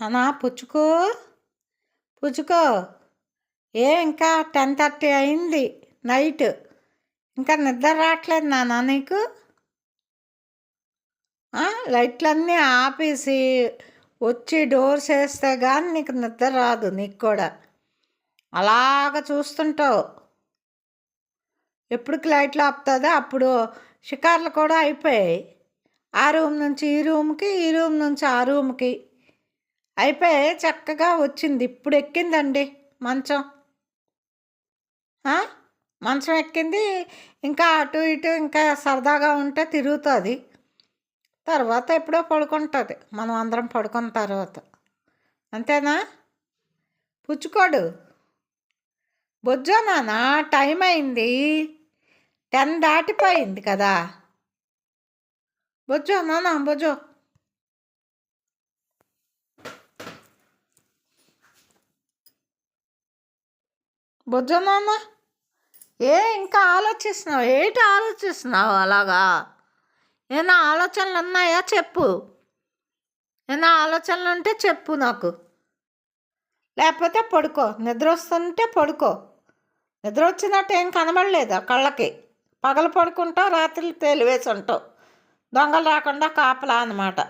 అనా పుచ్చుకో? పుచ్చుకో. ఏ ఇంకా టెన్ థర్టీ అయింది నైట్. ఇంకా నిద్ర రావట్లేదు నాన్న నీకు? లైట్లన్నీ ఆపేసి వచ్చి డోర్స్ వేస్తే కానీ నీకు నిద్ర రాదు నీకు కూడా. అలాగ చూస్తుంటావు. ఎప్పుడుకి లైట్లు ఆపుతుందో అప్పుడు షికార్లు కూడా అయిపోయాయి. ఆ రూమ్ నుంచి ఈ రూమ్కి ఈ రూమ్ నుంచి ఆ రూమ్కి. అయిపోయి చక్కగా వచ్చింది. ఇప్పుడు ఎక్కిందండి మంచం. మంచం ఎక్కింది. ఇంకా అటు ఇటు ఇంకా సరదాగా ఉంటే తిరుగుతుంది. తర్వాత ఎప్పుడో పడుకుంటుంది. మనం అందరం పడుకున్న తర్వాత. అంతేనా? పుచ్చుకోడు. బొజ్జో నాన్న టైం అయింది. టెన్ దాటిపోయింది కదా. బొజ్జో నాన్న బొజ్జో. బొజ్జో ఏ ఇంకా ఆలోచిస్తున్నావు? ఏంటి ఆలోచిస్తున్నావు అలాగా? ఏమైనా ఆలోచనలు ఉన్నాయా చెప్పు. ఏమైనా ఆలోచనలు ఉంటే చెప్పు నాకు. లేకపోతే పడుకో. నిద్ర వస్తుంటే పడుకో. నిద్ర వచ్చినట్టు ఏం కనబడలేదు కళ్ళకి. పగలు పడుకుంటావు రాత్రి తేలివేసి ఉంటావు దొంగలు రాకుండా కాపలా అనమాట